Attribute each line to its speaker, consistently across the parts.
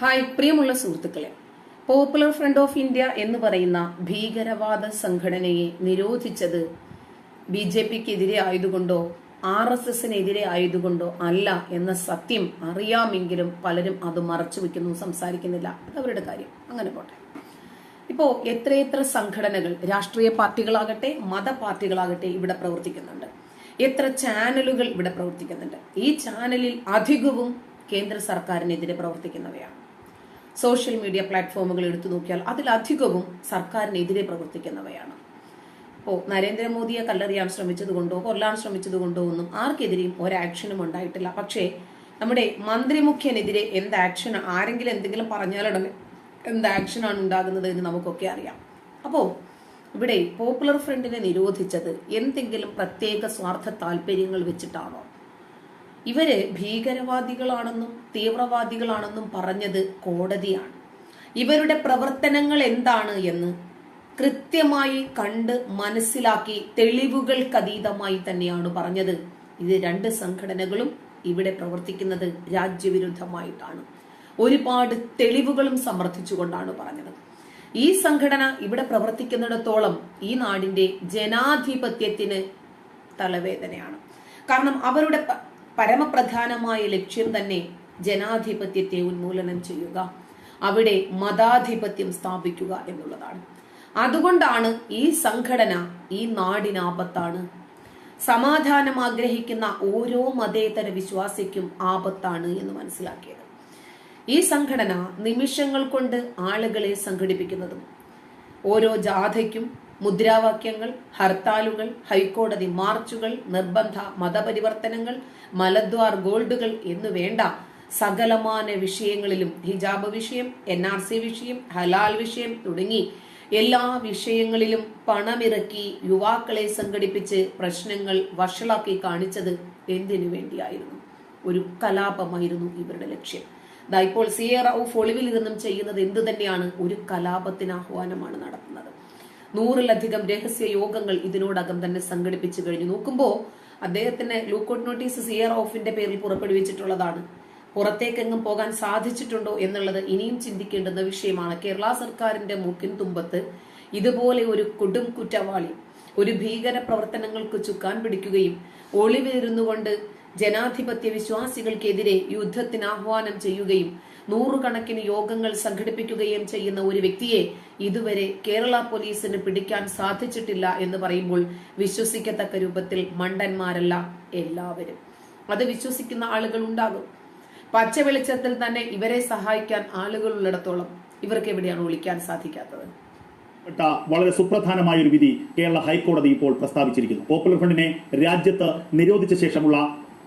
Speaker 1: Hi പ്രിയമുള്ള സുഹൃത്തുക്കളെ. Popular front of India എന്ന് പറയുന്ന ഭീകരവാദ സംഘടനയെ നിരോധിച്ചത് ബി ജെ പിക്കെതിരെ ആയതുകൊണ്ടോ ആർ എസ് എസിനെതിരെ ആയതുകൊണ്ടോ അല്ല എന്ന സത്യം അറിയാമെങ്കിലും പലരും അത് മറച്ചു വെക്കുന്നു സംസാരിക്കുന്നില്ല അവരുടെ കാര്യം. അങ്ങനെ പോട്ടെ. ഇപ്പോ എത്രയെത്ര സംഘടനകൾ രാഷ്ട്രീയ പാർട്ടികളാകട്ടെ മത പാർട്ടികളാകട്ടെ ഇവിടെ പ്രവർത്തിക്കുന്നുണ്ട്. എത്ര ചാനലുകൾ ഇവിടെ പ്രവർത്തിക്കുന്നുണ്ട്. ഈ ചാനലിൽ അധികവും കേന്ദ്ര സർക്കാരിനെതിരെ പ്രവർത്തിക്കുന്നവയാണ്. സോഷ്യൽ മീഡിയ പ്ലാറ്റ്ഫോമുകൾ എടുത്തു നോക്കിയാൽ അതിലധികവും സർക്കാരിനെതിരെ പ്രവർത്തിക്കുന്നവയാണ്. ഇപ്പോൾ നരേന്ദ്രമോദിയെ കല്ലെറിയാൻ ശ്രമിച്ചതുകൊണ്ടോ കൊല്ലാൻ ശ്രമിച്ചതുകൊണ്ടോ ഒന്നും ആർക്കെതിരെയും ഒരാക്ഷനും ഉണ്ടായിട്ടില്ല. പക്ഷേ നമ്മുടെ മന്ത്രിമുഖ്യനെതിരെ എന്ത് ആക്ഷൻ ആരെങ്കിലും എന്തെങ്കിലും പറഞ്ഞാലുടനെ എന്ത് ആക്ഷനാണ് ഉണ്ടാകുന്നത് എന്ന് നമുക്കൊക്കെ അറിയാം. അപ്പോൾ ഇവിടെ പോപ്പുലർ ഫ്രണ്ടിനെ നിരോധിച്ചത് എന്തെങ്കിലും പ്രത്യേക സ്വാർത്ഥ താല്പര്യങ്ങൾ വെച്ചിട്ടാണോ? ഇവർ ഭീകരവാദികളാണെന്നും തീവ്രവാദികളാണെന്നും പറഞ്ഞത് കോടതിയാണ്. ഇവരുടെ പ്രവർത്തനങ്ങൾ എന്താണ് എന്ന് കൃത്യമായി കണ്ട് മനസ്സിലാക്കി തെളിവുകൾക്കതീതമായി തന്നെയാണ് പറഞ്ഞത്. ഇത് രണ്ട് സംഘടനകളും ഇവിടെ പ്രവർത്തിക്കുന്നത് രാജ്യവിരുദ്ധമായിട്ടാണ്. ഒരുപാട് തെളിവുകളും സമർത്ഥിച്ചുകൊണ്ടാണ് പറഞ്ഞത്. ഈ സംഘടന ഇവിടെ പ്രവർത്തിക്കുന്നിടത്തോളം ഈ നാടിന്റെ ജനാധിപത്യത്തിന് തലവേദനയാണ്. കാരണം അവരുടെ പരമപ്രധാനമായ ലക്ഷ്യം തന്നെ ജനാധിപത്യത്തെ ഉന്മൂലനം ചെയ്യുക. അവിടെ മതാധിപത്യം സ്ഥാപിക്കുക എന്നുള്ളതാണ്. അതുകൊണ്ടാണ് ഈ സംഘടന ഈ നാടിനാപത്താണ്. സമാധാനം ആഗ്രഹിക്കുന്ന ഓരോ മതേതര വിശ്വാസിക്കും ആപത്താണ് എന്ന് മനസ്സിലാക്കിയത്. ഈ സംഘടന നിമിഷങ്ങൾ കൊണ്ട് ആളുകളെ സംഘടിപ്പിക്കുന്നതും ഓരോ ജാഥയ്ക്കും മുദ്രാവാക്യങ്ങൾ ഹർത്താലുകൾ ഹൈക്കോടതി മാർച്ചുകൾ നിർബന്ധ മതപരിവർത്തനങ്ങൾ മലദ്വാർ ഗോൾഡുകൾ എന്നു വേണ്ട സകലമാന വിഷയങ്ങളിലും ഹിജാബ് വിഷയം എൻ ആർ സി വിഷയം ഹലാൽ വിഷയം തുടങ്ങി എല്ലാ വിഷയങ്ങളിലും പണമിറക്കി യുവാക്കളെ സംഘടിപ്പിച്ച് പ്രശ്നങ്ങൾ വഷളാക്കി കാണിച്ചത് എന്തിനു വേണ്ടിയായിരുന്നു? ഒരു കലാപമായിരുന്നു ഇവരുടെ ലക്ഷ്യം. ഇപ്പോൾ സി എ റൌഫ് ഒളിവിൽ നിന്നും ചെയ്യുന്നത് എന്തു തന്നെയാണ് ഒരു കലാപത്തിന് ആഹ്വാനമാണ് നടത്തുന്നത്. നൂറിലധികം രഹസ്യ യോഗങ്ങൾ ഇതിനോടകം തന്നെ സംഘടിപ്പിച്ചു കഴിഞ്ഞു. നോക്കുമ്പോൾ അദ്ദേഹത്തിന് ലൂക്കൌട്ട് നോട്ടീസ് സി ഓഫിന്റെ പേരിൽ പുറപ്പെടുവിച്ചിട്ടുള്ളതാണ്. പുറത്തേക്കെങ്ങും പോകാൻ സാധിച്ചിട്ടുണ്ടോ എന്നുള്ളത് ഇനിയും ചിന്തിക്കേണ്ടുന്ന വിഷയമാണ് കേരള സർക്കാരിന്റെ മൂക്കിൻ തുമ്പത്ത്. ഇതുപോലെ ഒരു കൊടും കുറ്റവാളി ഒരു ഭീകര പ്രവർത്തനങ്ങൾക്ക് ചുക്കാൻ പിടിക്കുകയും ഒളിവേരുന്നുകൊണ്ട് ജനാധിപത്യ വിശ്വാസികൾക്കെതിരെ യുദ്ധത്തിന് ആഹ്വാനം ചെയ്യുകയും നൂറുകണക്കിന് യോഗങ്ങൾ സംഘടിപ്പിക്കുകയും ചെയ്യുന്ന ഒരു വ്യക്തിയെ ഇതുവരെ കേരള പോലീസിന് പിടിക്കാൻ സാധിച്ചിട്ടില്ല എന്ന് പറയുമ്പോൾ വിശ്വസിക്കത്തക്ക രൂപത്തിൽ മണ്ടന്മാരല്ല എല്ലാവരും. അത് വിശ്വസിക്കുന്ന ആളുകൾ ഉണ്ടാകും. പച്ച വെളിച്ചത്തിൽ തന്നെ ഇവരെ സഹായിക്കാൻ ആളുകൾ ഉള്ളിടത്തോളം ഇവർക്ക് എവിടെയാണ് ഒളിക്കാൻ സാധിക്കാത്തത്?
Speaker 2: വളരെ സുപ്രധാനമായ ഒരു വിധി കേരള ഹൈക്കോടതി ഇപ്പോൾ പ്രസ്താവിച്ചിരിക്കുന്നു. പോപ്പുലർ ഫ്രണ്ടിനെ രാജ്യത്ത് നിരോധിച്ച ശേഷമുള്ള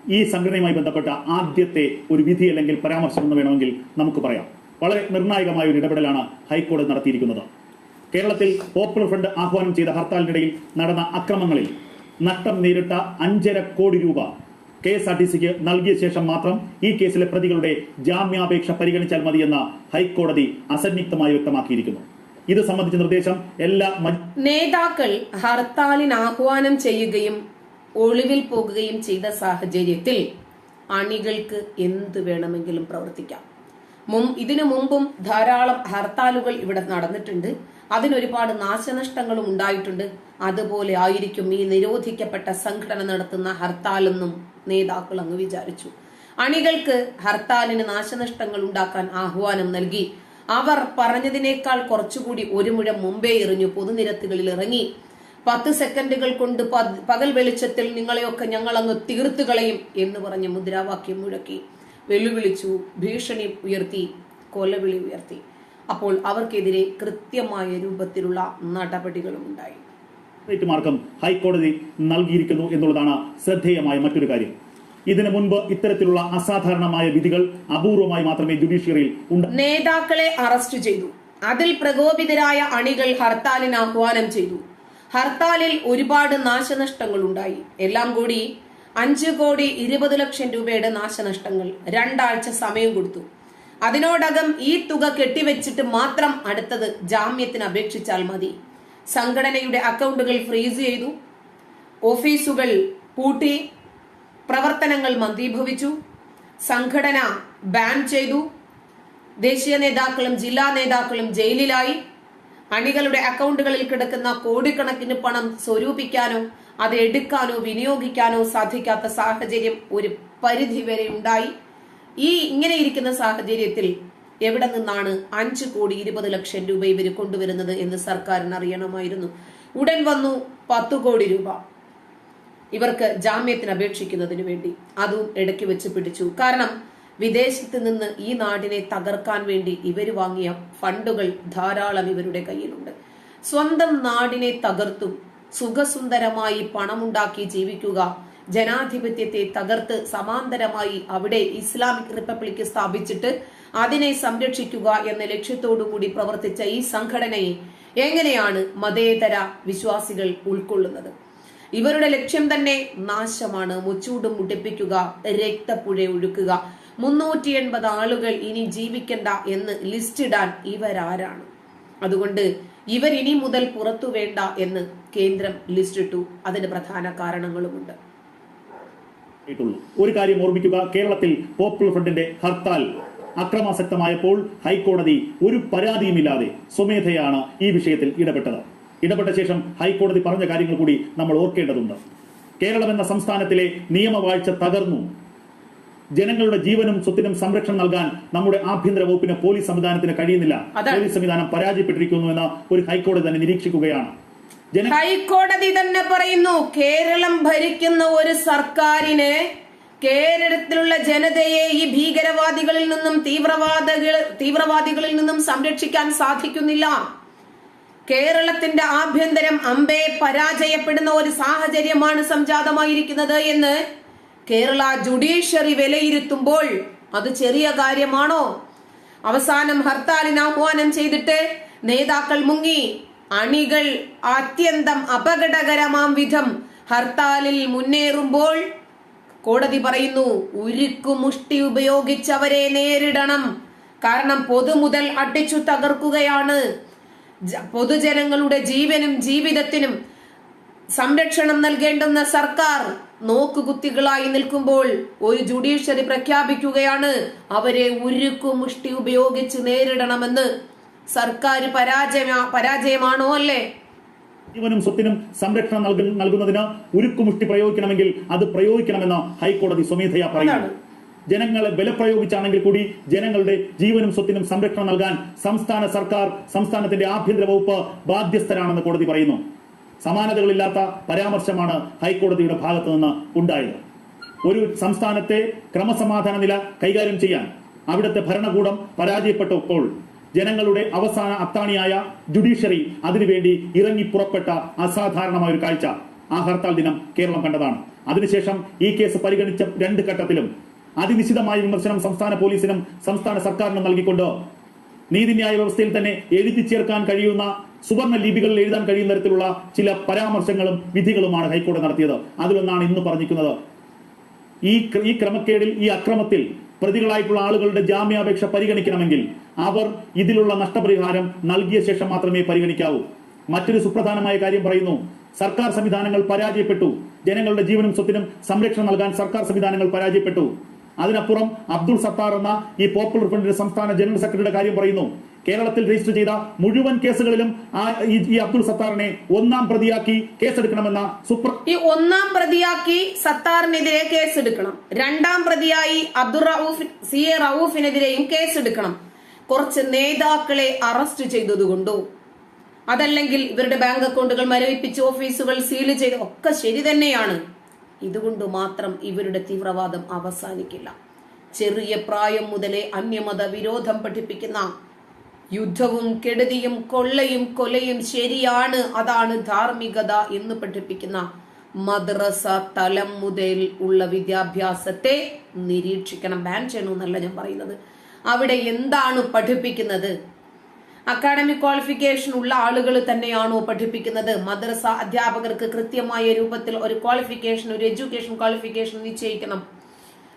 Speaker 2: ഈ സംഘടനയുമായി ബന്ധപ്പെട്ട ആദ്യത്തെ ഒരു വിധി അല്ലെങ്കിൽ പരാമർശം എന്ന് വേണമെങ്കിൽ നമുക്ക് പറയാം. വളരെ നിർണായകമായ ഒരു ഇടപെടലാണ് ഹൈക്കോടതി നടത്തിയിരിക്കുന്നത്. കേരളത്തിൽ പോപ്പുലർ ഫ്രണ്ട് ആഹ്വാനം ചെയ്ത ഹർത്താലിനിടയിൽ നടന്ന അക്രമങ്ങളിൽ നഷ്ടം നേരിട്ട അഞ്ചര കോടി രൂപ കെ എസ് ആർ ടി സിക്ക് നൽകിയ ശേഷം മാത്രം ഈ കേസിലെ പ്രതികളുടെ ജാമ്യാപേക്ഷ പരിഗണിച്ചാൽ മതിയെന്ന് ഹൈക്കോടതി അസന്നിഗ്ധമായി വ്യക്തമാക്കിയിരിക്കുന്നു. ഇത് സംബന്ധിച്ച നിർദ്ദേശം എല്ലാ
Speaker 1: നേതാക്കൾ ഹർത്താലിന് ആഹ്വാനം ചെയ്യുകയും ഒളിവിൽ പോകുകയും ചെയ്ത സാഹചര്യത്തിൽ അണികൾക്ക് എന്ത് വേണമെങ്കിലും പ്രവർത്തിക്കാം. മും ഇതിനു മുമ്പും ധാരാളം ഹർത്താലുകൾ ഇവിടെ നടന്നിട്ടുണ്ട്. അതിനൊരുപാട് നാശനഷ്ടങ്ങളും ഉണ്ടായിട്ടുണ്ട്. അതുപോലെ ആയിരിക്കും ഈ നിരോധിക്കപ്പെട്ട സംഘടന നടത്തുന്ന ഹർത്താലെന്നും നേതാക്കൾ അങ്ങ് വിചാരിച്ചു. അണികൾക്ക് ഹർത്താലിന് നാശനഷ്ടങ്ങൾ ഉണ്ടാക്കാൻ ആഹ്വാനം നൽകി. അവർ പറഞ്ഞതിനേക്കാൾ കുറച്ചുകൂടി ഒരു മുഴം മുമ്പേ എറിഞ്ഞു പൊതുനിരത്തുകളിൽ ഇറങ്ങി. പത്ത് സെക്കൻഡുകൾ കൊണ്ട് പകൽ വെളിച്ചത്തിൽ നിങ്ങളെയൊക്കെ ഞങ്ങൾ അങ്ങ് തീർത്തു കളയും എന്ന് പറഞ്ഞ് മുദ്രാവാക്യം മുഴക്കി. വെല്ലുവിളിച്ചു ഭീഷണി ഉയർത്തി കൊലവിളി ഉയർത്തി. അപ്പോൾ അവർക്കെതിരെ കൃത്യമായ രൂപത്തിലുള്ള നടപടികളും ഉണ്ടായി.
Speaker 2: മാർഗം ഹൈക്കോടതി നൽകിയിരിക്കുന്നു എന്നുള്ളതാണ് ശ്രദ്ധേയമായ മറ്റൊരു കാര്യം. ഇതിനു മുൻപ് ഇത്തരത്തിലുള്ള അസാധാരണമായ വിധികൾ അപൂർവമായി മാത്രമേ ജുഡീഷ്യറിയിൽ ഉണ്ട്.
Speaker 1: നേതാക്കളെ അറസ്റ്റ് ചെയ്തു. അതിൽ പ്രകോപിതരായ അണികൾ ഹർത്താലിന് ആഹ്വാനം ചെയ്തു. ഹർത്താലിൽ ഒരുപാട് നാശനഷ്ടങ്ങൾ ഉണ്ടായി എല്ലാം കൂടി അഞ്ച് കോടി ഇരുപത് ലക്ഷം രൂപയുടെ നാശനഷ്ടങ്ങൾ. രണ്ടാഴ്ച സമയം കൊടുത്തു. അതിനോടകം ഈ തുക കെട്ടിവെച്ചിട്ട് മാത്രം അടുത്തത് ജാമ്യത്തിന് അപേക്ഷിച്ചാൽ മതി. സംഘടനയുടെ അക്കൗണ്ടുകൾ ഫ്രീസ് ചെയ്തു. ഓഫീസുകൾ പൂട്ടി. പ്രവർത്തനങ്ങൾ മന്ദീഭവിച്ചു. സംഘടന ബാൻ ചെയ്തു. ദേശീയ നേതാക്കളും ജില്ലാ നേതാക്കളും ജയിലിലായി. അണികളുടെ അക്കൗണ്ടുകളിൽ കിടക്കുന്ന കോടിക്കണക്കിന് പണം സ്വരൂപിക്കാനോ അത് എടുക്കാനോ വിനിയോഗിക്കാനോ സാധിക്കാത്ത സാഹചര്യം ഒരു പരിധി വരെ ഉണ്ടായി. ഈ ഇങ്ങനെ ഇരിക്കുന്ന സാഹചര്യത്തിൽ എവിടെ നിന്നാണ് അഞ്ചു കോടി ഇരുപത് ലക്ഷം രൂപ ഇവർ കൊണ്ടുവരുന്നത് എന്ന് സർക്കാരിന് അറിയണമായിരുന്നു ഉടൻ വന്നു പത്തു കോടി രൂപ ഇവർക്ക് ജാമ്യത്തിന് അപേക്ഷിക്കുന്നതിന് വേണ്ടി. അതും ഇടയ്ക്ക് വെച്ച് പിടിച്ചു. കാരണം വിദേശത്ത് നിന്ന് ഈ നാടിനെ തകർക്കാൻ വേണ്ടി ഇവർ വാങ്ങിയ ഫണ്ടുകൾ ധാരാളം ഇവരുടെ കയ്യിലുണ്ട്. സ്വന്തം നാടിനെ തകർത്തും സുഖസുന്ദരമായി പണമുണ്ടാക്കി ജീവിക്കുക ജനാധിപത്യത്തെ തകർത്ത് സമാന്തരമായി അവിടെ ഇസ്ലാമിക് റിപ്പബ്ലിക് സ്ഥാപിച്ചിട്ട് അതിനെ സംരക്ഷിക്കുക എന്ന ലക്ഷ്യത്തോടു കൂടി പ്രവർത്തിച്ച ഈ സംഘടനയെ എങ്ങനെയാണ് മതേതര വിശ്വാസികൾ ഉൾക്കൊള്ളുന്നത്? ഇവരുടെ ലക്ഷ്യം തന്നെ നാശമാണ്. മുച്ചൂടും മുട്ടിപ്പിക്കുക രക്തപ്പുഴ ഒഴുക്കുക. മുന്നൂറ്റി എൺപത് ആളുകൾ ഇനി ജീവിക്കണ്ട എന്ന് ലിസ്റ്റ് ഇടാൻ ഇവരാരാണ്? അതുകൊണ്ട് ഇവർ ഇനി മുതൽ പുറത്തു വേണ്ട എന്ന് കേന്ദ്രം ലിസ്റ്റ് ഇട്ടു. അതിന് പ്രധാന കാരണങ്ങളുമുണ്ട്.
Speaker 2: ഒരു കാര്യം ഓർമ്മിക്കുക. കേരളത്തിൽ പോപ്പുലർ ഫ്രണ്ടിന്റെ ഹർത്താൽ അക്രമാസക്തമായപ്പോൾ ഹൈക്കോടതി ഒരു പരാതിയുമില്ലാതെ സ്വമേധയാണ് ഈ വിഷയത്തിൽ ഇടപെട്ടത്. ഇടപെട്ട ശേഷം ഹൈക്കോടതി പറഞ്ഞ കാര്യങ്ങൾ കൂടി നമ്മൾ ഓർക്കേണ്ടതുണ്ട്. കേരളം എന്ന സംസ്ഥാനത്തിലെ നിയമവാഴ്ച തകർന്നു. ജനങ്ങളുടെ ജീവനും സ്വത്തിനും സംരക്ഷണം നൽകാൻ നമ്മുടെ ആഭ്യന്തര വകുപ്പിന് പോലീസ് സംവിധാനത്തിന് കഴിയുന്നില്ല. പോലീസ് സംവിധാനം പരാജയപ്പെട്ടിരിക്കുന്നു എന്ന് ഒരു ഹൈക്കോടതി തന്നെ നിരീക്ഷിക്കുകയാണ്.
Speaker 1: ഹൈക്കോടതി തന്നെ പറയുന്നു കേരളം ഭരിക്കുന്ന ഒരു സർക്കാരിനെ കേരളത്തിലുള്ള ജനതയെ ഈ ഭീകരവാദികളിൽ നിന്നും തീവ്രവാദികൾ തീവ്രവാദികളിൽ നിന്നും സംരക്ഷിക്കാൻ സാധിക്കുന്നില്ല. കേരളത്തിന്റെ ആഭ്യന്തരം അമ്പേ പരാജയപ്പെടുന്ന ഒരു സാഹചര്യമാണ് സംജാതമായിരിക്കുന്നത് എന്ന് കേരള ജുഡീഷ്യറി വിലയിരുത്തുമ്പോൾ അത് ചെറിയ കാര്യമാണോ? അവസാനം ഹർത്താലിന് ആഹ്വാനം ചെയ്തിട്ട് നേതാക്കൾ മുങ്ങി. അണികൾ അത്യന്തം അപകടകരമാം വിധം ഹർത്താലിൽ മുന്നേറുമ്പോൾ കോടതി പറയുന്നു ഉരുക്കു മുഷ്ടി ഉപയോഗിച്ചവരെ നേരിടണം. കാരണം പൊതുമുതൽ അടിച്ചു തകർക്കുകയാണ്. പൊതുജനങ്ങളുടെ ജീവനും ജീവിതത്തിനും സംരക്ഷണം നൽകേണ്ടുന്ന സർക്കാർ. നോക്കുകുത്തികളായി നിൽക്കുമ്പോൾ ഒരു ജുഡീഷ്യറി പ്രഖ്യാപിക്കുകയാണ്. അവരെ ഉരുക്കു മുഷ്ടി ഉപയോഗിച്ച് നേരിടണമെന്ന് സർക്കാർ പരാജയ പരാജയമാണോ അല്ലേ?
Speaker 2: ജീവനും സ്വത്തിനും സംരക്ഷണം നൽകു- നൽകുന്നതിന് ഉരുക്കുമുഷ്ടി പ്രയോഗിക്കണമെങ്കിൽ അത് പ്രയോഗിക്കണമെന്ന് ഹൈക്കോടതി സ്വമേധയാ പറയുന്നു. ജനങ്ങളെ ബലപ്രയോഗിച്ചാണെങ്കിൽ കൂടി ജനങ്ങളുടെ ജീവനും സ്വത്തിനും സംരക്ഷണം നൽകാൻ സംസ്ഥാന സർക്കാർ സംസ്ഥാനത്തിന്റെ ആഭ്യന്തര വകുപ്പ് ബാധ്യസ്ഥരാണെന്ന് കോടതി പറയുന്നു. സമാനതകളില്ലാത്ത പരാമർശമാണ് ഹൈക്കോടതിയുടെ ഭാഗത്തു നിന്ന് ഉണ്ടായത്. ഒരു സംസ്ഥാനത്തെ ക്രമസമാധാന നില കൈകാര്യം ചെയ്യാൻ അവിടുത്തെ ഭരണകൂടം പരാജയപ്പെട്ടപ്പോൾ ജനങ്ങളുടെ അവസാന അത്താണിയായ ജുഡീഷ്യറി അതിനുവേണ്ടി ഇറങ്ങി പുറപ്പെട്ട അസാധാരണമായ ഒരു കാഴ്ച ആ ഹർത്താൽ ദിനം കേരളം കണ്ടതാണ്. അതിനുശേഷം ഈ കേസ് പരിഗണിച്ച രണ്ട് ഘട്ടത്തിലും അതിനിശ്ചിതമായ വിമർശനം സംസ്ഥാന പോലീസിനും സംസ്ഥാന സർക്കാരിനും നൽകിക്കൊണ്ട് നീതിന്യായ വ്യവസ്ഥയിൽ തന്നെ എഴുതി ചേർക്കാൻ കഴിയുന്ന സുവർണ ലിപികളിൽ എഴുതാൻ കഴിയുന്ന തരത്തിലുള്ള ചില പരാമർശങ്ങളും വിധികളുമാണ് ഹൈക്കോടതി നടത്തിയത്. അതിലൊന്നാണ് ഇന്ന് പറഞ്ഞിരിക്കുന്നത്. ഈ ഈ ക്രമക്കേടിൽ ഈ അക്രമത്തിൽ പ്രതികളായിട്ടുള്ള ആളുകളുടെ ജാമ്യാപേക്ഷ പരിഗണിക്കണമെങ്കിൽ അവർ ഇതിലുള്ള നഷ്ടപരിഹാരം നൽകിയ ശേഷം മാത്രമേ പരിഗണിക്കാവൂ. മറ്റൊരു സുപ്രധാനമായ കാര്യം പറയുന്നു. സർക്കാർ സംവിധാനങ്ങൾ പരാജയപ്പെട്ടു. ജനങ്ങളുടെ ജീവനും സ്വത്തിനും സംരക്ഷണം നൽകാൻ സർക്കാർ സംവിധാനങ്ങൾ പരാജയപ്പെട്ടു. അതിനപ്പുറം അബ്ദുൾ സത്താർ എന്ന ഈ പോപ്പുലർ ഫ്രണ്ടിന്റെ സംസ്ഥാന ജനറൽ സെക്രട്ടറിയുടെ കാര്യം പറയുന്നു. കേരളത്തിൽ രജിസ്റ്റർ ചെയ്ത മുഴുവൻ കേസുകളിലും ഈ അബ്ദുൾ സത്താറിനെ ഒന്നാം പ്രതിയാക്കി കേസെടുക്കണമെന്ന സുപ്ര
Speaker 1: ഈ ഒന്നാം പ്രതിയാക്കി സത്താറിനെതിരെ കേസെടുക്കണം. രണ്ടാം പ്രതിയായി അബ്ദുൾ റൌഫ് സി എ റൌഫിനെതിരെയും കേസെടുക്കണം. കുറച്ച് നേതാക്കളെ അറസ്റ്റ് ചെയ്തതുകൊണ്ടോ? അതല്ലെങ്കിൽ ഇവരുടെ ബാങ്ക് അക്കൗണ്ടുകൾ മരവിപ്പിച്ച് ഓഫീസുകൾ സീൽ ചെയ്ത് ഒക്കെ ശരി തന്നെയാണ്. ഇതുകൊണ്ട് മാത്രം ഇവരുടെ തീവ്രവാദം അവസാനിക്കില്ല. ചെറിയ പ്രായം മുതലേ അന്യമത വിരോധം പഠിപ്പിക്കുന്ന യുദ്ധവും കെടുതിയും കൊള്ളയും കൊലയും ശരിയാണ് അതാണ് ധാർമ്മികത എന്ന് പഠിപ്പിക്കുന്ന മദ്രസ തലം മുതൽ ഉള്ള വിദ്യാഭ്യാസത്തെ നിരീക്ഷിക്കണം. ബാൻ ചെയ്യണമെന്നല്ല ഞാൻ പറയുന്നത്. അവിടെ എന്താണ് പഠിപ്പിക്കുന്നത്? അക്കാഡമിക് ക്വാളിഫിക്കേഷൻ ഉള്ള ആളുകൾ തന്നെയാണോ പഠിപ്പിക്കുന്നത്? മദ്രസ അധ്യാപകർക്ക് കൃത്യമായ രൂപത്തിൽ ഒരു ക്വാളിഫിക്കേഷൻ ഒരു എഡ്യൂക്കേഷൻ ക്വാളിഫിക്കേഷൻ നിശ്ചയിക്കണം.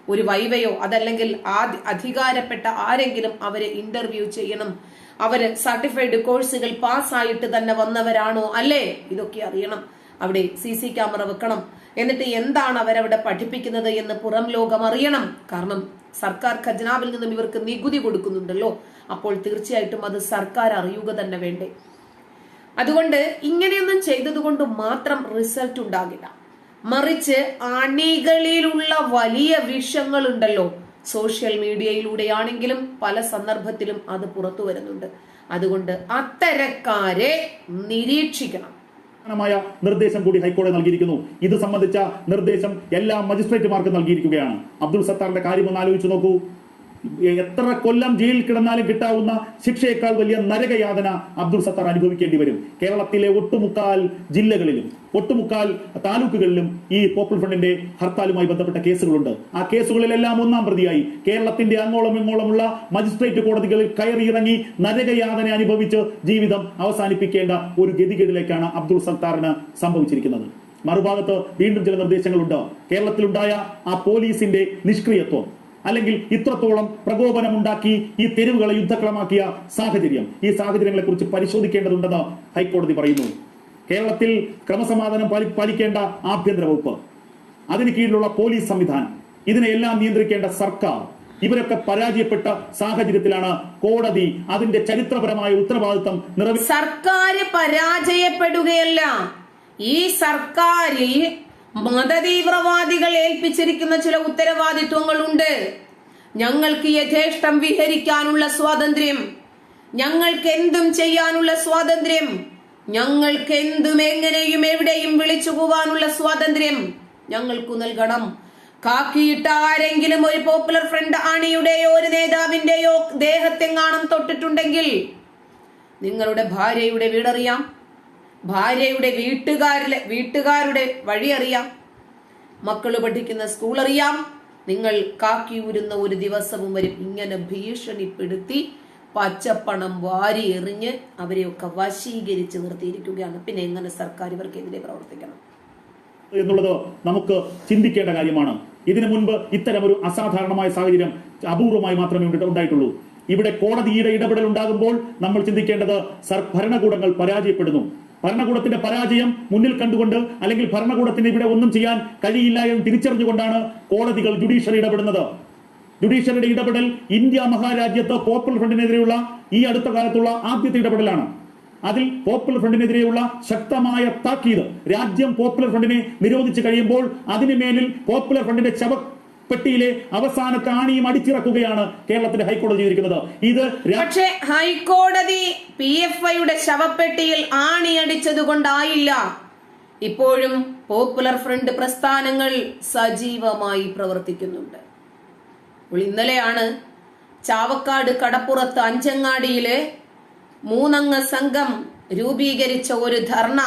Speaker 1: ഒരു വൈവയോ അതല്ലെങ്കിൽ അധികാരപ്പെട്ട ആരെങ്കിലും അവരെ ഇന്റർവ്യൂ ചെയ്യണം. അവർ സർട്ടിഫൈഡ് കോഴ്സുകൾ പാസ്സായിട്ട് തന്നെ വന്നവരാണോ? അല്ലേ? ഇതൊക്കെ അറിയണം. അവിടെ സി സി ക്യാമറ വെക്കണം. എന്നിട്ട് എന്താണ് അവരവിടെ പഠിപ്പിക്കുന്നത് എന്ന് പുറം ലോകം അറിയണം. കാരണം സർക്കാർ ഖജനാവിൽ നിന്നും ഇവർക്ക് നികുതി കൊടുക്കുന്നുണ്ടല്ലോ. അപ്പോൾ തീർച്ചയായിട്ടും അത് സർക്കാർ അറിയുക തന്നെ വേണ്ടേ. അതുകൊണ്ട് ഇങ്ങനെയൊന്നും ചെയ്തതുകൊണ്ട് മാത്രം റിസൾട്ട് ഉണ്ടാകില്ല. മറിച്ച് അണികളിലുള്ള വലിയ വിഷങ്ങളുണ്ടല്ലോ സോഷ്യൽ മീഡിയയിലൂടെയാണെങ്കിലും പല സന്ദർഭത്തിലും അത് പുറത്തു വരുന്നുണ്ട്. അതുകൊണ്ട് അത്തരക്കാരെ നിരീക്ഷിക്കണം.
Speaker 2: മായ നിർദ്ദേശം കൂടി ഹൈക്കോടതി നൽകിയിരിക്കുന്നു. ഇത് സംബന്ധിച്ച നിർദ്ദേശം എല്ലാ മജിസ്ട്രേറ്റുമാർക്കും നൽകിയിരിക്കുകയാണ്. അബ്ദുൾ സത്താറിന്റെ കാര്യം ഒന്ന് ആലോചിച്ചു നോക്കൂ. എത്ര കൊല്ലം ജയിലിൽ കിടന്നാലും കിട്ടാവുന്ന ശിക്ഷയേക്കാൾ വലിയ നരകയാതന അബ്ദുൾ സത്താർ അനുഭവിക്കേണ്ടി വരും. കേരളത്തിലെ ഒട്ടുമുക്കാൽ ജില്ലകളിലും ഒട്ടുമുക്കാൽ താലൂക്കുകളിലും ഈ പോപ്പുലർ ഫ്രണ്ടിന്റെ ഹർത്താലുമായി ബന്ധപ്പെട്ട കേസുകളുണ്ട്. ആ കേസുകളിലെല്ലാം ഒന്നാം പ്രതിയായി. കേരളത്തിന്റെ അങ്ങോളം ഇങ്ങോളമുള്ള മജിസ്ട്രേറ്റ് കോടതികളിൽ കയറിയിറങ്ങി നരകയാതന അനുഭവിച്ച് ജീവിതം അവസാനിപ്പിക്കേണ്ട ഒരു ഗതികേടിലേക്കാണ് അബ്ദുൾ സത്താറിന് സംഭവിച്ചിരിക്കുന്നത്. മറുഭാഗത്ത് വീണ്ടും ചില നിർദ്ദേശങ്ങളുണ്ട്. കേരളത്തിലുണ്ടായ ആ പോലീസിന്റെ നിഷ്ക്രിയത്വം. അല്ലെങ്കിൽ ഇത്രത്തോളം പ്രകോപനമുണ്ടാക്കി ഈ തെരുവുകളെ യുദ്ധക്കളമാക്കിയ സാഹചര്യം. ഈ സാഹചര്യങ്ങളെ കുറിച്ച് പരിശോധിക്കേണ്ടതുണ്ടെന്ന് ഹൈക്കോടതി പറയുന്നു. കേരളത്തിൽ ക്രമസമാധാനം പാലി- പാലിക്കേണ്ട ആഭ്യന്തര വകുപ്പ് അതിന് കീഴിലുള്ള പോലീസ് സംവിധാനം ഇതിനെയെല്ലാം നിയന്ത്രിക്കേണ്ട സർക്കാർ ഇവരൊക്കെ പരാജയപ്പെട്ട സാഹചര്യത്തിലാണ് കോടതി അതിന്റെ ചരിത്രപരമായ ഉത്തരവാദിത്തം നിറവേ
Speaker 1: സർക്കാർ പരാജയപ്പെടുകയല്ല. ഈ സർക്കാരിൽ മതതീവ്രവാദികൾ ഏൽപ്പിച്ചിരിക്കുന്ന ചില ഉത്തരവാദിത്വങ്ങളുണ്ട്. ഞങ്ങൾക്ക് യഥേഷ്ടം വിഹരിക്കാനുള്ള സ്വാതന്ത്ര്യം. ഞങ്ങൾക്ക് എന്തും ചെയ്യാനുള്ള സ്വാതന്ത്ര്യം. ഞങ്ങൾക്ക് എന്തും എങ്ങനെയും എവിടെയും വിളിച്ചു പോകാനുള്ള സ്വാതന്ത്ര്യം ഞങ്ങൾക്കു നൽകണം. കാക്കിയിട്ട ആരെങ്കിലും ഒരു പോപ്പുലർ ഫ്രണ്ട് ആണിയുടെയോ ഒരു നേതാവിന്റെയോ ദേഹത്തെങ്ങാണം തൊട്ടിട്ടുണ്ടെങ്കിൽ നിങ്ങളുടെ ഭാര്യയുടെ വീടറിയാം. ഭാര്യയുടെ വീട്ടുകാരിലെ വീട്ടുകാരുടെ വഴി അറിയാം. മക്കൾ പഠിക്കുന്ന സ്കൂൾ അറിയാം. നിങ്ങൾ കാക്കി ഊരുന്ന ഒരു ദിവസവും വരും. ഇങ്ങനെ ഭീഷണിപ്പെടുത്തി പച്ചപ്പണം വാരി എറിഞ്ഞ് അവരെയൊക്കെ വശീകരിച്ച് നിർത്തിയിരിക്കുകയാണ്. പിന്നെ എങ്ങനെ സർക്കാർ ഇവർക്കെതിരെ പ്രവർത്തിക്കണം?
Speaker 2: എന്നുള്ളത് നമുക്ക് ചിന്തിക്കേണ്ട കാര്യമാണ്. ഇതിനു മുൻപ് ഇത്തരം ഒരു അസാധാരണമായ സാഹചര്യം അപൂർവമായി മാത്രമേ ഉണ്ടാ- ഉണ്ടായിട്ടുള്ളൂ. ഇവിടെ കോടതിയുടെ ഇടപെടൽ ഉണ്ടാകുമ്പോൾ നമ്മൾ ചിന്തിക്കേണ്ടത് സർ ഭരണകൂടങ്ങൾ പരാജയപ്പെടുന്നു. ഭരണകൂടത്തിന്റെ പരാജയം മുന്നിൽ കണ്ടുകൊണ്ട് അല്ലെങ്കിൽ ഭരണകൂടത്തിന് ഇവിടെ ഒന്നും ചെയ്യാൻ കഴിയില്ല എന്ന് തിരിച്ചറിഞ്ഞുകൊണ്ടാണ് കോടതികൾ ജുഡീഷ്യറി ഇടപെടുന്നത്. ജുഡീഷ്യറിയുടെ ഇടപെടൽ ഇന്ത്യ മഹാരാജ്യത്ത് പോപ്പുലർ ഫ്രണ്ടിനെതിരെയുള്ള ഈ അടുത്ത കാലത്തുള്ള ആദ്യത്തെ ഇടപെടലാണ്. അതിൽ പോപ്പുലർ ഫ്രണ്ടിനെതിരെയുള്ള ശക്തമായ താക്കീത് രാജ്യം പോപ്പുലർ ഫ്രണ്ടിനെ നിരോധിച്ചു കഴിയുമ്പോൾ അതിനു മേലിൽ പോപ്പുലർ ഫ്രണ്ടിന്റെ ശവപ്പെട്ടിയിലെ അവസാനത്തെ ആണിയും അടിച്ചിറക്കുകയാണ് കേരളത്തിന്റെ ഹൈക്കോടതി ചെയ്തിരിക്കുന്നത്. ഇത്
Speaker 1: പക്ഷേ ഹൈക്കോടതി പി എഫ് ഐയുടെ ശവപ്പെട്ടിയിൽ ആണി അടിച്ചത് കൊണ്ടായില്ല ഇപ്പോഴും പോപ്പുലർ ഫ്രണ്ട് പ്രസ്ഥാനങ്ങൾ സജീവമായി പ്രവർത്തിക്കുന്നുണ്ട്. ഇന്നലെയാണ് ചാവക്കാട് കടപ്പുറത്ത് അഞ്ചങ്ങാടിയിലെ മൂന്നംഗ സംഘം രൂപീകരിച്ച ഒരു ധർണ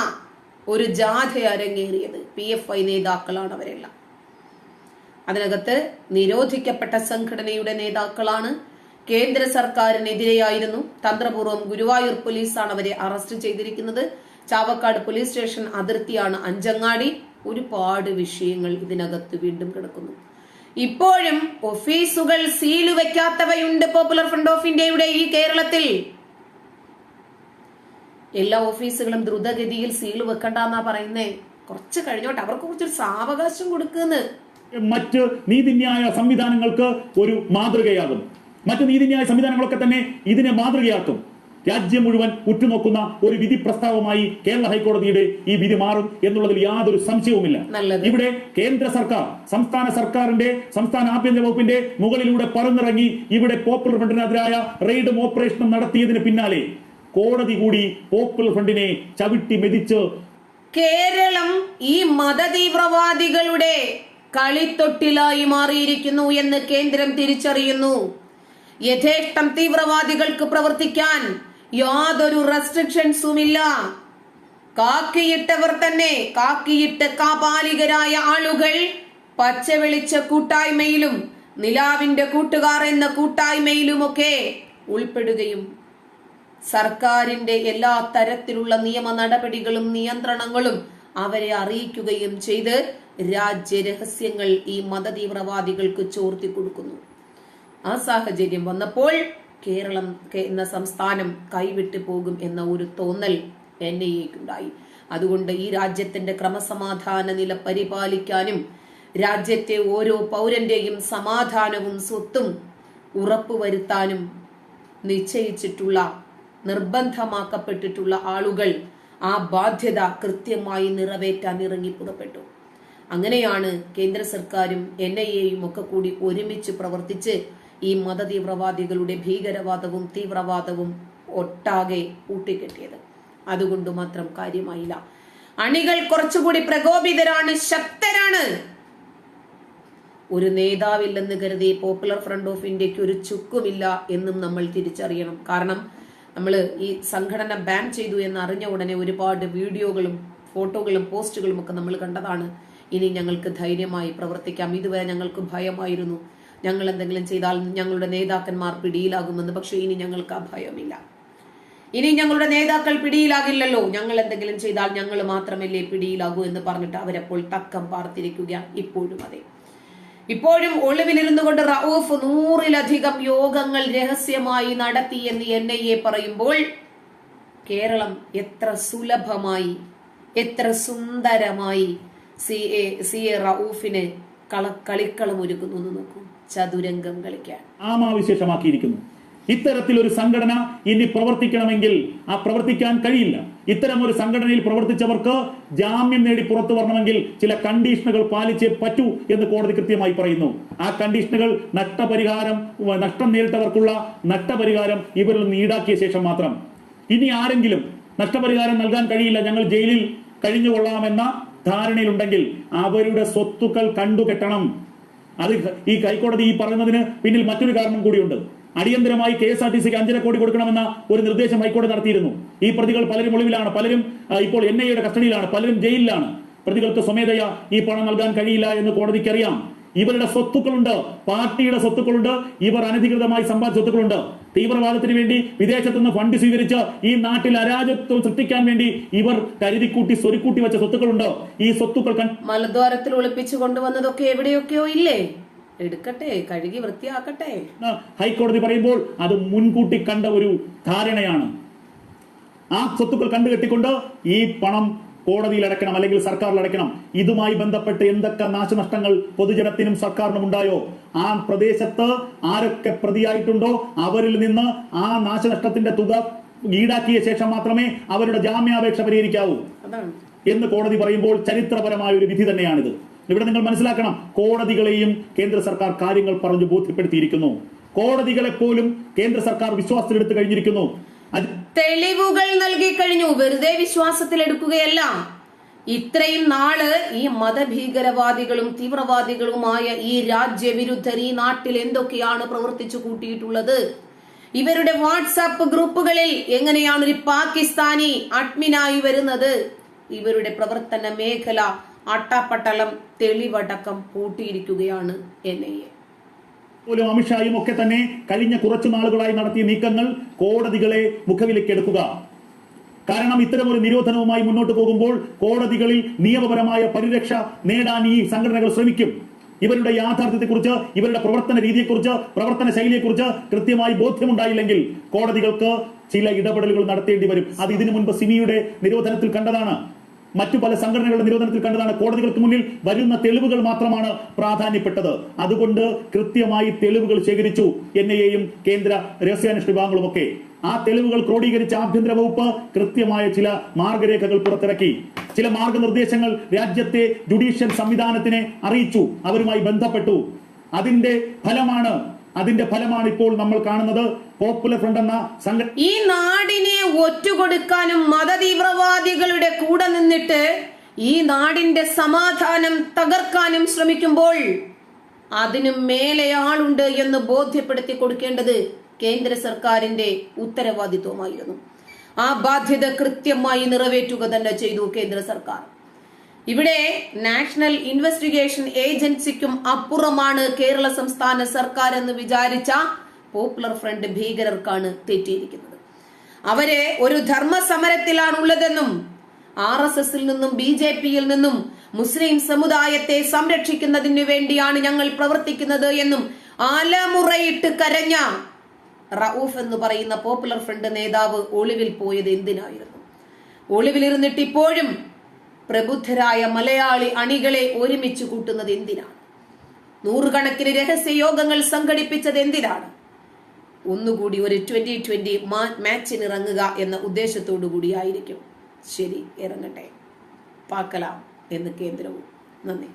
Speaker 1: ഒരു ജാഥ അരങ്ങേറിയത്. പി എഫ് ഐ നേതാക്കളാണ് അവരെല്ലാം. അതിനകത്ത് നിരോധിക്കപ്പെട്ട സംഘടനയുടെ നേതാക്കളാണ്. കേന്ദ്ര സർക്കാരിനെതിരെയായിരുന്നു. തന്ത്രപൂർവം ഗുരുവായൂർ പോലീസാണ് അവരെ അറസ്റ്റ് ചെയ്തിരിക്കുന്നത്. ചാവക്കാട് പോലീസ് സ്റ്റേഷൻ അതിർത്തിയാണ് അഞ്ചങ്ങാടി. ഒരുപാട് വിഷയങ്ങൾ ഇതിനകത്ത് വീണ്ടും കിടക്കുന്നു. ഇപ്പോഴും ഓഫീസുകൾ സീൽ വെക്കാത്തവയുണ്ട് പോപ്പുലർ ഫ്രണ്ട് ഓഫ് ഇന്ത്യയുടെ ഈ കേരളത്തിൽ. എല്ലാ ഓഫീസുകളും ദ്രുതഗതിയിൽ സീൽ വെക്കണ്ടെന്നാ പറയുന്നേ. കുറച്ച് കഴിഞ്ഞോട്ടെ അവർക്ക് കുറച്ചൊരു സാവകാശം കൊടുക്കുന്നു
Speaker 2: മറ്റ് നീതിന്യായ സംവിധാനങ്ങൾക്ക് ഒരു മാതൃകയാകും. മറ്റ് നീതിന്യായ സംവിധാനങ്ങളൊക്കെ തന്നെ ഇതിനെ മാതൃകയാക്കും. രാജ്യം മുഴുവൻ ഉറ്റുനോക്കുന്ന ഒരു വിധി പ്രസ്താവമായി കേരള ഹൈക്കോടതിയുടെ ഈ വിധി മാറും എന്നുള്ളതിൽ യാതൊരു സംശയവുമില്ല. ഇവിടെ കേന്ദ്ര സർക്കാർ സംസ്ഥാന സർക്കാരിന്റെ സംസ്ഥാന ആഭ്യന്തര വകുപ്പിന്റെ മുകളിലൂടെ പറന്നിറങ്ങി ഇവിടെ പോപ്പുലർ ഫ്രണ്ടിനെതിരായ റെയ്ഡും ഓപ്പറേഷനും നടത്തിയതിന് പിന്നാലെ കോടതി കൂടി പോപ്പുലർ ഫ്രണ്ടിനെ ചവിട്ടി മെതിച്ച്
Speaker 1: കേരളം ഈ മതതീവ്രവാദികളുടെ കളിത്തൊട്ടിലായി മാറിയിരിക്കുന്നു എന്ന് കേന്ദ്രം തിരിച്ചറിയുന്നു. യഥേഷ്ടം തീവ്രവാദികൾക്ക് പ്രവർത്തിക്കാൻ യാതൊരു റെസ്ട്രിക്ഷൻസും ഇല്ല കാക്കിയിട്ടവർ തന്നെ കാക്കിയിട്ട് കാപാലികരായ ആളുകൾ പച്ചവെളിച്ച കൂട്ടായ്മയിലും നിലാവിന്റെ കൂട്ടുകാർ എന്ന കൂട്ടായ്മയിലുമൊക്കെ ഉൾപ്പെടുകയും സർക്കാരിന്റെ എല്ലാ തരത്തിലുള്ള നിയമ നടപടികളും നിയന്ത്രണങ്ങളും അവരെ അറിയിക്കുകയും ചെയ്ത് രാജ്യരഹസ്യങ്ങൾ ഈ മതതീവ്രവാദികൾക്ക് ചോർത്തി കൊടുക്കുന്നു. ആ സാഹചര്യം വന്നപ്പോൾ കേരളം എന്ന സംസ്ഥാനം കൈവിട്ടു പോകും എന്ന ഒരു തോന്നൽ എൻ ഐ എക്കുണ്ടായി അതുകൊണ്ട് ഈ രാജ്യത്തിന്റെ ക്രമസമാധാന നില പരിപാലിക്കാനും രാജ്യത്തെ ഓരോ പൗരന്റെയും സമാധാനവും സ്വത്തും ഉറപ്പുവരുത്താനും നിശ്ചയിച്ചിട്ടുള്ള നിർബന്ധമാക്കപ്പെട്ടിട്ടുള്ള ആളുകൾ ആ ബാധ്യത കൃത്യമായി നിറവേറ്റാൻ ഇറങ്ങി പുറപ്പെട്ടു. അങ്ങനെയാണ് കേന്ദ്ര സർക്കാരും എൻ ഐ എയും ഒക്കെ കൂടി ഒരുമിച്ച് പ്രവർത്തിച്ച് ഈ മതതീവ്രവാദികളുടെ ഭീകരവാദവും തീവ്രവാദവും ഒട്ടാകെ കൂട്ടിക്കെട്ടിയത് അതുകൊണ്ട് മാത്രം കാര്യമായില്ല. അണികൾ കുറച്ചുകൂടി പ്രകോപിതരാണ് ശക്തരാണ്. ഒരു നേതാവില്ലെന്ന് കരുതി പോപ്പുലർ ഫ്രണ്ട് ഓഫ് ഇന്ത്യയ്ക്ക് ഒരു ചുക്കുമില്ല എന്നും നമ്മൾ തിരിച്ചറിയണം. കാരണം നമ്മൾ ഈ സംഘടന ബാൻ ചെയ്തു എന്ന് അറിഞ്ഞ ഉടനെ ഒരുപാട് വീഡിയോകളും ഫോട്ടോകളും പോസ്റ്റുകളും ഒക്കെ നമ്മൾ കണ്ടതാണ്. ഇനി ഞങ്ങൾക്ക് ധൈര്യമായി പ്രവർത്തിക്കാം. ഇതുവരെ ഞങ്ങൾക്ക് ഭയമായിരുന്നു. ഞങ്ങൾ എന്തെങ്കിലും ചെയ്താൽ ഞങ്ങളുടെ നേതാക്കന്മാർ പിടിയിലാകുമെന്ന്. പക്ഷേ ഇനി ഞങ്ങൾക്ക് ആ ഭയമില്ല ഇനി ഞങ്ങളുടെ നേതാക്കൾ പിടിയിലാകില്ലല്ലോ. ഞങ്ങൾ എന്തെങ്കിലും ചെയ്താൽ ഞങ്ങൾ മാത്രമല്ലേ പിടിയിലാകൂ എന്ന് പറഞ്ഞിട്ട് അവരപ്പോൾ തക്കം പാർത്തിരിക്കുക ഇപ്പോഴും അതെ. ഇപ്പോഴും ഒളിവിലിരുന്നു കൊണ്ട് റൌഫ് നൂറിലധികം യോഗങ്ങൾ രഹസ്യമായി നടത്തി എന്ന് എൻ ഐ എ പറയുമ്പോൾ കേരളം എത്ര സുലഭമായി എത്ര സുന്ദരമായി സി എ സി എ റൌഫിനെ കള കളിക്കളം ഒരുക്കുന്നു നോക്കൂ. ചതുരംഗം കളിക്കാൻ.
Speaker 2: നാമാവിശേഷമാക്കിയിരിക്കുന്നു ഇത്തരത്തിൽ ഒരു സംഘടന ഇനി പ്രവർത്തിക്കണമെങ്കിൽ ആ പ്രവർത്തിക്കാൻ കഴിയില്ല. ഇത്തരം ഒരു സംഘടനയിൽ പ്രവർത്തിച്ചവർക്ക് ജാമ്യം നേടി പുറത്തു വരണമെങ്കിൽ ചില കണ്ടീഷനുകൾ പാലിച്ചേ പറ്റൂ എന്ന് കോടതി കൃത്യമായി പറയുന്നു. ആ കണ്ടീഷനുകൾ നഷ്ടപരിഹാരം നഷ്ടം നേരിട്ടവർക്കുള്ള നഷ്ടപരിഹാരം ഇവരിൽ നിന്ന് ഈടാക്കിയ ശേഷം മാത്രം. ഇനി ആരെങ്കിലും നഷ്ടപരിഹാരം നൽകാൻ കഴിയില്ല ഞങ്ങൾ ജയിലിൽ കഴിഞ്ഞുകൊള്ളാമെന്ന ധാരണയിലുണ്ടെങ്കിൽ അവരുടെ സ്വത്തുക്കൾ കണ്ടുകെട്ടണം. അത് ഈ ഹൈക്കോടതി ഈ പറയുന്നതിന് പിന്നിൽ മറ്റൊരു കാരണം കൂടിയുണ്ട്. അടിയന്തരമായി കെ എസ് ആർ ടി സിക്ക് അഞ്ചര കോടി കൊടുക്കണമെന്ന ഒരു നിർദ്ദേശം ഹൈക്കോടതി നടത്തിയിരുന്നു. ഈ പ്രതികൾ പലരും ഒളിവിലാണ് പലരും ഇപ്പോൾ എൻ ഐ എയുടെ കസ്റ്റഡിയിലാണ് പലരും ജയിലിലാണ്. പ്രതികൾക്ക് സ്വമേധയ ഈ പണം നൽകാൻ കഴിയില്ല എന്ന് കോടതിക്കറിയാം. ഇവരുടെ സ്വത്തുക്കളുണ്ട് പാർട്ടിയുടെ സ്വത്തുക്കളുണ്ട് ഇവർ അനധികൃതമായി സമ്പാദിച്ച സ്വത്തുക്കളുണ്ട്. തീവ്രവാദത്തിന് വേണ്ടി വിദേശത്ത് നിന്ന് ഫണ്ട് സ്വീകരിച്ച് ഈ നാട്ടിൽ അരാജത്വം സൃഷ്ടിക്കാൻ വേണ്ടി ഇവർ കരുതിക്കൂട്ടി സ്വരുക്കൂട്ടി വെച്ച സ്വത്തുക്കളുണ്ട്? ഈ സ്വത്തുക്കൾ
Speaker 1: മലദ്വാരത്തിൽ ഒളിപ്പിച്ചു കൊണ്ടുവന്നതൊക്കെ എവിടെയൊക്കെയോ ഇല്ലേ? എടുക്കട്ടെ കഴുകി വൃത്തിയാക്കട്ടെ.
Speaker 2: ഹൈക്കോടതി പറയുമ്പോൾ അത് മുൻകൂട്ടി കണ്ട ഒരു ധാരണയാണ്. ആ സ്വത്തുക്കൾ കണ്ടുകെട്ടിക്കൊണ്ട് ഈ പണം കോടതിയിൽ അടയ്ക്കണം അല്ലെങ്കിൽ സർക്കാരിൽ അടയ്ക്കണം ഇതുമായി ബന്ധപ്പെട്ട് എന്തൊക്കെ നാശനഷ്ടങ്ങൾ പൊതുജനത്തിനും സർക്കാരിനും ഉണ്ടായോ? ആ പ്രദേശത്ത് ആരൊക്കെ പ്രതിയായിട്ടുണ്ടോ? അവരിൽ നിന്ന് ആ നാശനഷ്ടത്തിന്റെ തുക ഈടാക്കിയ ശേഷം മാത്രമേ അവരുടെ ജാമ്യാപേക്ഷ പരിഹരിക്കാവൂ. എന്ന് കോടതി പറയുമ്പോൾ ചരിത്രപരമായ ഒരു വിധി തന്നെയാണിത്. ഇവിടെ നിങ്ങൾ മനസ്സിലാക്കണം കോടതികളെയും കേന്ദ്ര സർക്കാർ കാര്യങ്ങൾ പറഞ്ഞു ബോധ്യപ്പെടുത്തിയിരിക്കുന്നു. കോടതികളെ പോലും കേന്ദ്ര സർക്കാർ വിശ്വാസത്തിലെടുത്ത് കഴിഞ്ഞിരിക്കുന്നു.
Speaker 1: തെളിവുകൾ നൽകി കഴിഞ്ഞു. വെറുതെ വിശ്വാസത്തിലെടുക്കുകയല്ല. ഇത്രയും നാൾ ഈ മതഭീകരവാദികളും തീവ്രവാദികളുമായ ഈ രാജ്യവിരുദ്ധർ ഈ നാട്ടിൽ എന്തൊക്കെയാണ് പ്രവർത്തിച്ചു കൂട്ടിയിട്ടുള്ളത്? ഇവരുടെ വാട്സാപ്പ് ഗ്രൂപ്പുകളിൽ എങ്ങനെയാണ് ഒരു പാകിസ്ഥാനി അഡ്മിനായി വരുന്നത്? ഇവരുടെ പ്രവർത്തന മേഖല അട്ടാപ്പട്ടലം തെളിവടക്കം പൂട്ടിയിരിക്കുകയാണ് എൻ ഐ എ.
Speaker 2: പോലും അമിത്ഷായും ഒക്കെ തന്നെ കഴിഞ്ഞ കുറച്ചു നാളുകളായി നടത്തിയ നീക്കങ്ങൾ കോടതികളെ മുഖവിലേക്ക് എടുക്കുക കാരണം ഇത്തരം ഒരു നിരോധനവുമായി മുന്നോട്ട് പോകുമ്പോൾ കോടതികളിൽ നിയമപരമായ പരിരക്ഷ നേടാൻ ഈ സംഘടനകൾ ശ്രമിക്കും. ഇവരുടെ യാഥാർത്ഥ്യത്തെക്കുറിച്ച് ഇവരുടെ പ്രവർത്തന രീതിയെക്കുറിച്ച് പ്രവർത്തന ശൈലിയെക്കുറിച്ച് കൃത്യമായി ബോധ്യമുണ്ടായില്ലെങ്കിൽ കോടതികൾക്ക് ചില ഇടപെടലുകൾ നടത്തേണ്ടി വരും. അത് ഇതിനു മുൻപ് സിമിയുടെ നിരോധനത്തിൽ കണ്ടതാണ്. മറ്റു പല സംഘടനകളുടെ നിരോധനത്തിൽ കണ്ടതാണ് കോടതികൾക്ക് മുന്നിൽ വരുന്ന തെളിവുകൾ മാത്രമാണ് പ്രാധാന്യപ്പെട്ടത്. അതുകൊണ്ട് കൃത്യമായി തെളിവുകൾ ശേഖരിച്ചു എൻ ഐ എയും കേന്ദ്ര രഹസ്യാന്വേഷണ വിഭാഗങ്ങളും ഒക്കെ ആ തെളിവുകൾ ക്രോഡീകരിച്ച ആഭ്യന്തര വകുപ്പ് കൃത്യമായ ചില മാർഗരേഖകൾ പുറത്തിറക്കി. ചില മാർഗനിർദ്ദേശങ്ങൾ രാജ്യത്തെ ജുഡീഷ്യൽ സംവിധാനത്തിനെ അറിയിച്ചു അവരുമായി ബന്ധപ്പെട്ടു. അതിന്റെ ഫലമാണ് അതിന്റെ ഫലമാണ് ഇപ്പോൾ നമ്മൾ കാണുന്നത്. പോപ്പുലർ ഫ്രണ്ട് എന്ന സംഘടന
Speaker 1: ഈ നാടിനെ ഒറ്റുകൊടുക്കാനും മതതീവ്രവാദികളുടെ കൂടെ നിന്നിട്ട് ഈ നാടിന്റെ സമാധാനം തകർക്കാനും ശ്രമിക്കുമ്പോൾ അതിനു മേലെ ആളുണ്ട് എന്ന് ബോധ്യപ്പെടുത്തി കൊടുക്കേണ്ടത് കേന്ദ്ര സർക്കാരിന്റെ ഉത്തരവാദിത്വമായിരുന്നു. ആ ബാധ്യത കൃത്യമായി നിറവേറ്റുക തന്നെ ചെയ്തു കേന്ദ്ര സർക്കാർ. ഇവിടെ നാഷണൽ ഇൻവെസ്റ്റിഗേഷൻ ഏജൻസിക്കും അപ്പുറമാണ് കേരള സംസ്ഥാന സർക്കാർ എന്ന് വിചാരിച്ച പോപ്പുലർ ഫ്രണ്ട് ഭീകരർക്കാണ് തെറ്റിയിരിക്കുന്നത്. അവരെ ഒരു ധർമ്മ സമരത്തിലാണ് ഉള്ളതെന്നും ആർ എസ് എസിൽ നിന്നും ബി ജെ പിയിൽ നിന്നും മുസ്ലിം സമുദായത്തെ സംരക്ഷിക്കുന്നതിന് വേണ്ടിയാണ് ഞങ്ങൾ പ്രവർത്തിക്കുന്നത് എന്നും ആലമുറയിട്ട് കരഞ്ഞ റൌഫ് എന്ന് പറയുന്ന പോപ്പുലർ ഫ്രണ്ട് നേതാവ് ഒളിവിൽ പോയത് എന്തിനായിരുന്നു? ഒളിവിലിരുന്നിട്ട് ഇപ്പോഴും പ്രബുദ്ധരായ മലയാളി അണികളെ ഒരുമിച്ച് കൂട്ടുന്നത് എന്തിനാണ്? നൂറുകണക്കിന് രഹസ്യ യോഗങ്ങൾ സംഘടിപ്പിച്ചത് എന്തിനാണ്? ഒന്നുകൂടി ഒരു ട്വന്റി ട്വന്റി മാച്ചിന് ഇറങ്ങുക എന്ന ഉദ്ദേശത്തോടു കൂടിയായിരിക്കും. ശരി ഇറങ്ങട്ടെ. പാക്കലാം എന്ന് കേന്ദ്രവും. നന്ദി.